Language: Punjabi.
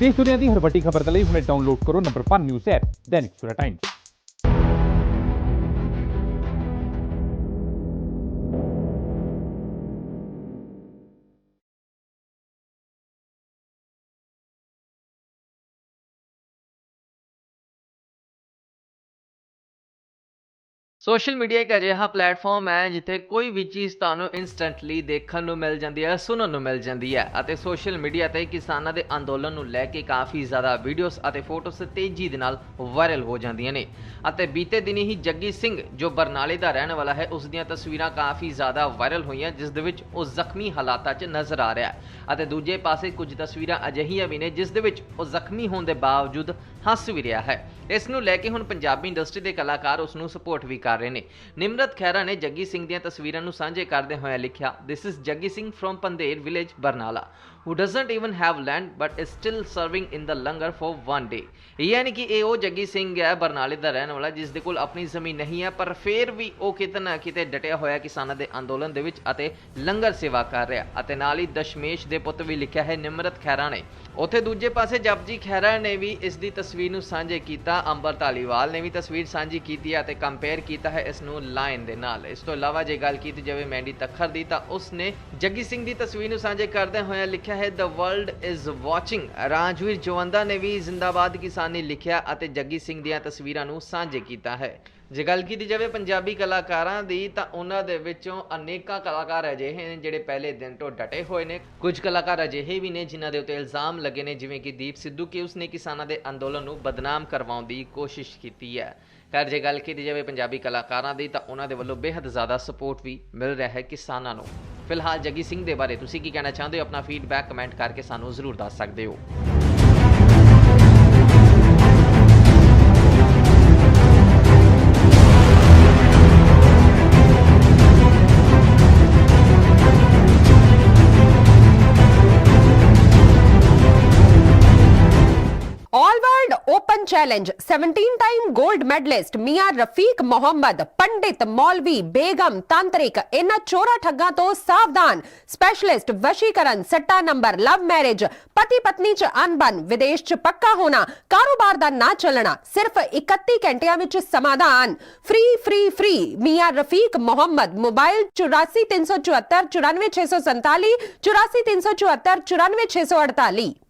ਦੇਸ਼ ਦੁਨੀਆ ਦੀ ਹਰ ਵੱਡੀ ਖਬਰ ਦੇ ਲਈ ਹੁਣੇ ਡਾਊਨਲੋਡ ਕਰੋ number 1 news app Dainik Savera Times. Social media ਇੱਕ ਅਜਿਹਾ ਪਲੇਟਫਾਰਮ ਹੈ ਜਿੱਥੇ ਕੋਈ ਵੀ ਚੀਜ਼ ਤੁਹਾਨੂੰ ਇਨਸਟੈਂਟਲੀ ਦੇਖਣ ਨੂੰ ਮਿਲ ਜਾਂਦੀ ਹੈ, ਸੁਣਨ ਨੂੰ ਮਿਲ ਜਾਂਦੀ ਹੈ ਅਤੇ ਸੋਸ਼ਲ ਮੀਡੀਆ ਤੇ ਕਿਸਾਨਾਂ ਦੇ ਅੰਦੋਲਨ ਨੂੰ ਲੈ ਕੇ ਕਾਫੀ ਜ਼ਿਆਦਾ ਵੀਡੀਓਜ਼ ਅਤੇ ਫੋਟੋਜ਼ ਤੇਜ਼ੀ ਦੇ ਨਾਲ ਵਾਇਰਲ ਹੋ ਜਾਂਦੀਆਂ ਨੇ। ਅਤੇ ਬੀਤੇ ਦਿਨੀ ਹੀ ਜੱਗੀ ਸਿੰਘ, ਜੋ ਬਰਨਾਲੇ ਦਾ ਰਹਿਣ ਵਾਲਾ ਹੈ, ਉਸ ਦੀਆਂ ਤਸਵੀਰਾਂ ਕਾਫੀ ਜ਼ਿਆਦਾ ਵਾਇਰਲ ਹੋਈਆਂ, ਜਿਸ ਦੇ ਵਿੱਚ ਉਹ ਜ਼ਖਮੀ ਹਾਲਾਤਾਂ 'ਚ ਨਜ਼ਰ ਆ ਰਿਹਾ ਅਤੇ ਦੂਜੇ ਪਾਸੇ ਕੁਝ ਤਸਵੀਰਾਂ ਅਜਿਹੀਆਂ ਵੀ ਨੇ, ਜਿਸ ਦੇ ਵਿੱਚ ਉਹ ਜ਼ਖਮੀ ਹੋਣ ਦੇ ਬਾਵਜੂਦ ਹੱਸ ਵੀ ਰਿਹਾ ਹੈ। ਇਸ ਨੂੰ ਲੈ ਕੇ ਹੁਣ ਪੰਜਾਬੀ ਇੰਡਸਟਰੀ ਦੇ ਕਲਾਕਾਰ ਉਸ ਨੂੰ ਸਪੋਰਟ ਵੀ ਕਰ ਰਹੇ ਨੇ। ਨਿਮਰਤ ਖਹਿਰਾ ਨੇ ਜੱਗੀ ਸਿੰਘ ਦੀਆਂ ਤਸਵੀਰਾਂ ਨੂੰ ਸਾਂਝੇ ਕਰਦੇ ਹੋਏ ਲਿਖਿਆ this is Jaggi Singh from Pander village Barnala who doesn't even have land but is still serving in the langar for one day. ਯਾਨੀ ਕਿ ਇਹ ਉਹ ਜੱਗੀ ਸਿੰਘ ਹੈ, ਬਰਨਾਲੇ ਦਾ ਰਹਿਣ ਵਾਲਾ, ਜਿਸ ਦੇ ਕੋਲ ਆਪਣੀ ਜ਼ਮੀਨ ਨਹੀਂ ਹੈ, ਪਰ ਫੇਰ ਵੀ ਉਹ ਕਿਤੇ ਨਾ ਕਿਤੇ ਡਟਿਆ ਹੋਇਆ ਕਿਸਾਨਾਂ ਦੇ ਅੰਦੋਲਨ ਦੇ ਵਿੱਚ ਅਤੇ ਲੰਗਰ ਸੇਵਾ ਕਰ ਰਿਹਾ। ਅਤੇ ਨਾਲ ਹੀ ਦਸ਼ਮੇਸ਼ ਦੇ ਪੁੱਤ ਵੀ ਲਿਖਿਆ ਹੈ, ਨਿਮਰਤ ਖੈਰਾ ਨੇ। ਉੱਥੇ ਦੂਜੇ ਪਾਸੇ ਜਪਜੀ ਖੈਰਾ ਨੇ ਵੀ ਇਸ ਦੀ ਤਸਵੀਰ ਨੂੰ ਸਾਂਝੇ ਕੀਤਾ। ਅੰਬਰ ਧਾਲੀਵਾਲ ਨੇ ਵੀ ਤਸਵੀਰ ਸਾਂਝੀ ਕੀਤੀ ਹੈ ਅਤੇ ਕੰਪੇਅਰ ਕੀਤਾ ਹੈ ਇਸ ਨੂੰ ਲਾਈਨ ਦੇ ਨਾਲ। ਇਸ ਤੋਂ ਇਲਾਵਾ ਜੇ ਗੱਲ ਕੀਤੀ ਜਾਵੇ ਮੈਂਡੀ ਤਖਰ ਦੀ, ਤਾਂ ਉਸ ਨੇ ਜੱਗੀ ਸਿੰਘ ਦੀ ਤਸਵੀਰ ਨੂੰ ਸਾਂਝੇ ਕਰਦੇ ਹੋਏ ਲਿਖਿਆ ਹੈ the world is watching Rajvir Jawanda ਨੇ ਵੀ ਜ਼ਿੰਦਾਬਾਦ ਕਿਸਾਨੀ ਲਿਖਿਆ ਅਤੇ ਜੱਗੀ ਸਿੰਘ ਦੀਆਂ ਤਸਵੀਰਾਂ ਨੂੰ ਸਾਂਝੇ ਕੀਤਾ ਹੈ। ਜੇ ਗੱਲ ਕੀਤੀ ਜਾਵੇ ਪੰਜਾਬੀ ਕਲਾਕਾਰਾਂ ਦੀ, ਤਾਂ ਉਹਨਾਂ ਦੇ ਵਿੱਚੋਂ ਅਨੇਕਾਂ ਕਲਾਕਾਰ ਅਜਿਹੇ ਨੇ ਜਿਹੜੇ ਪਹਿਲੇ ਦਿਨ ਤੋਂ ਡਟੇ ਹੋਏ ਨੇ। ਕੁਝ ਕਲਾਕਾਰ ਅਜਿਹੇ ਵੀ ਨੇ ਜਿਨ੍ਹਾਂ ਦੇ ਉੱਤੇ ਇਲਜ਼ਾਮ ਲੱਗੇ ਨੇ, ਜਿਵੇਂ ਕਿ ਦੀਪ ਸਿੱਧੂ ਕਿ ਉਸਨੇ ਕਿਸਾਨਾਂ ਦੇ ਅੰਦੋਲਨ ਨੂੰ ਬਦਨਾਮ ਕਰਵਾਉਣ ਦੀ ਕੋਸ਼ਿਸ਼ ਕੀਤੀ ਹੈ। ਖੈਰ, ਜੇ ਗੱਲ ਕੀਤੀ ਜਾਵੇ ਪੰਜਾਬੀ ਕਲਾਕਾਰਾਂ ਦੀ, ਤਾਂ ਉਹਨਾਂ ਦੇ ਵੱਲੋਂ ਬੇहद ਜ਼ਿਆਦਾ ਸਪੋਰਟ ਵੀ ਮਿਲ ਰਿਹਾ ਹੈ ਕਿਸਾਨਾਂ ਨੂੰ। ਫਿਲਹਾਲ ਜੱਗੀ ਸਿੰਘ ਦੇ ਬਾਰੇ ਤੁਸੀਂ ਕੀ ਕਹਿਣਾ ਚਾਹੁੰਦੇ ਹੋ? ਆਪਣਾ ਫੀਡਬੈਕ ਕਮੈਂਟ ਕਰਕੇ ਸਾਨੂੰ ਜ਼ਰੂਰ ਦੱਸ ਸਕਦੇ ਹੋ। All world open challenge 17 time gold medalist Mian Rafiq Mohammad पंडित मौलवी बेगम तांत्रिक इन चोरा ठगा तो सावधान स्पेशलिस्ट वशीकरण सट्टा नंबर लव मैरिज पति पत्नी च अनबन विदेश च पक्का होना कारोबार दा ना चलना सिर्फ़ 31 ਘੰਟਿਆਂ विच समाधान फ्री फ्री फ्री मियाँ रफीक मोहम्मद मोबाइल 8434949647 84374